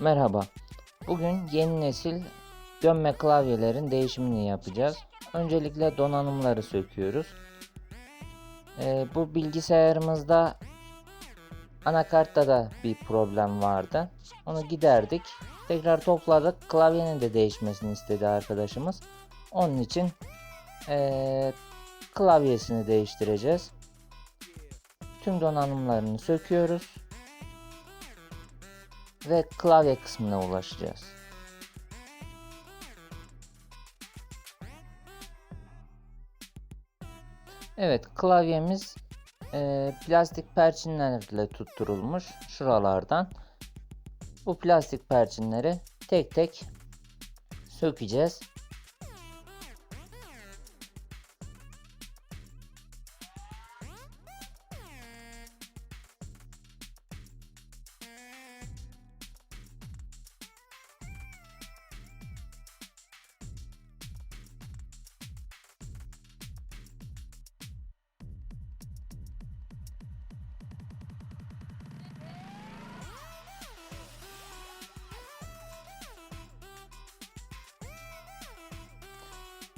Merhaba. Bugün yeni nesil gömme klavyelerin değişimini yapacağız. Öncelikle donanımları söküyoruz. Ee, bu bilgisayarımızda anakartta da bir problem vardı. Onu giderdik. Tekrar topladık. Klavyenin de değişmesini istedi arkadaşımız. Onun için ee, klavyesini değiştireceğiz. Tüm donanımlarını söküyoruz ve klavye kısmına ulaşacağız. Evet klavyemiz e, plastik perçinlerle tutturulmuş şuralardan. Bu plastik perçinleri tek tek sökeceğiz.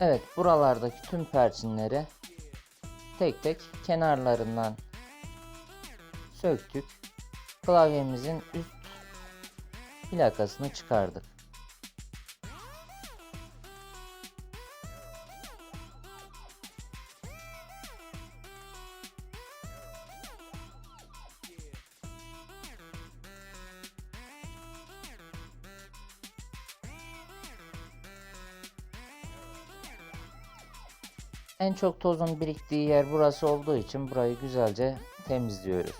Evet buralardaki tüm perçinleri tek tek kenarlarından söktük. Klavyemizin üst plakasını çıkardık. En çok tozun biriktiği yer burası olduğu için burayı güzelce temizliyoruz.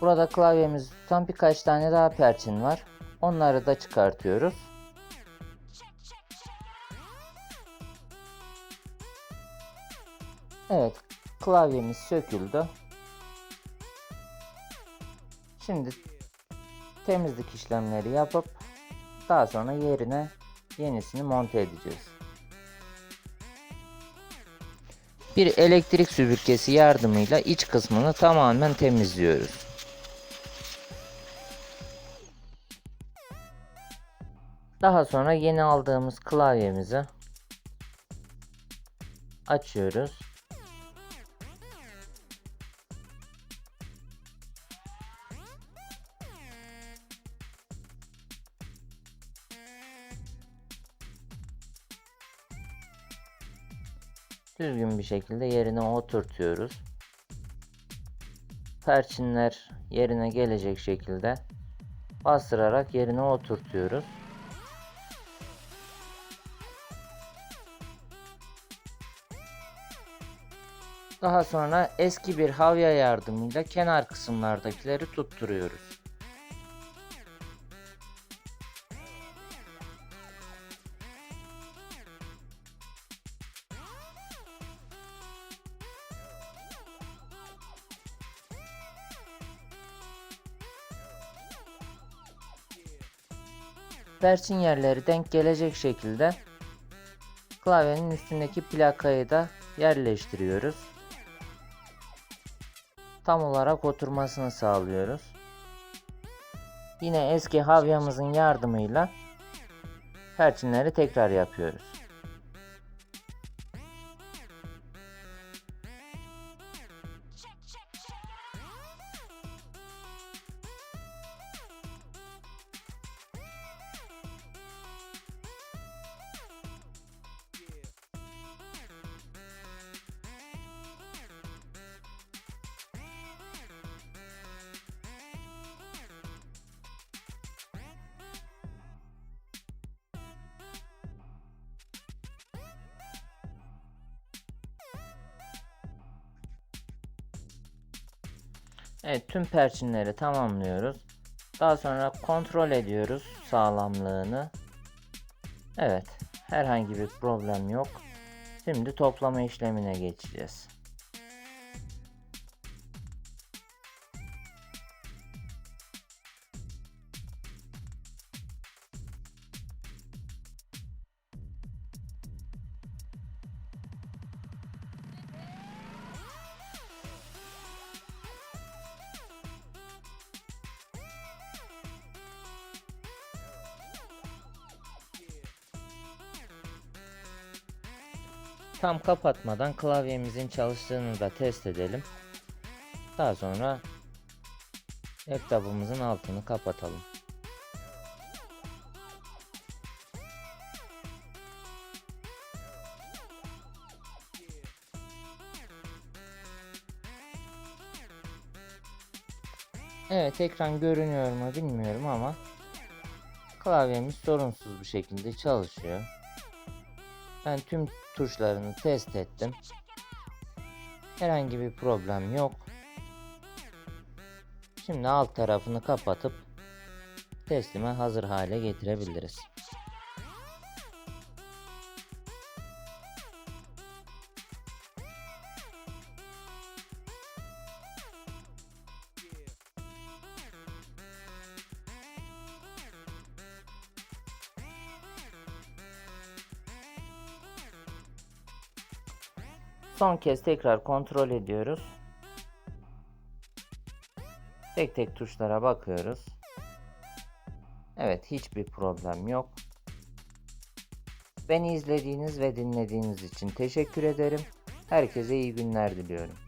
Burada klavyemizi tutan birkaç tane daha perçin var. Onları da çıkartıyoruz. Evet, klavyemiz söküldü. Şimdi temizlik işlemleri yapıp daha sonra yerine yenisini monte edeceğiz. Bir elektrik süpürgesi yardımıyla iç kısmını tamamen temizliyoruz. Daha sonra yeni aldığımız klavyemizi açıyoruz. Düzgün bir şekilde yerine oturtuyoruz. Perçinler yerine gelecek şekilde bastırarak yerine oturtuyoruz. Daha sonra eski bir havya yardımıyla kenar kısımlardakileri tutturuyoruz. Perçin yerleri denk gelecek şekilde klavyenin üstündeki plakayı da yerleştiriyoruz. Tam olarak oturmasını sağlıyoruz. Yine eski havyamızın yardımıyla perçinleri tekrar yapıyoruz. Evet tüm perçinleri tamamlıyoruz. Daha sonra kontrol ediyoruz sağlamlığını. Evet herhangi bir problem yok. Şimdi toplama işlemine geçeceğiz. Tam kapatmadan klavyemizin çalıştığını da test edelim. Daha sonra laptopumuzun altını kapatalım. Evet ekran görünüyor mu bilmiyorum ama klavyemiz sorunsuz bir şekilde çalışıyor. Ben tüm tuşlarını test ettim. Herhangi bir problem yok. Şimdi alt tarafını kapatıp teslime hazır hale getirebiliriz. Son kez tekrar kontrol ediyoruz. Tek tek tuşlara bakıyoruz. Evet hiçbir problem yok. Beni izlediğiniz ve dinlediğiniz için teşekkür ederim. Herkese iyi günler diliyorum.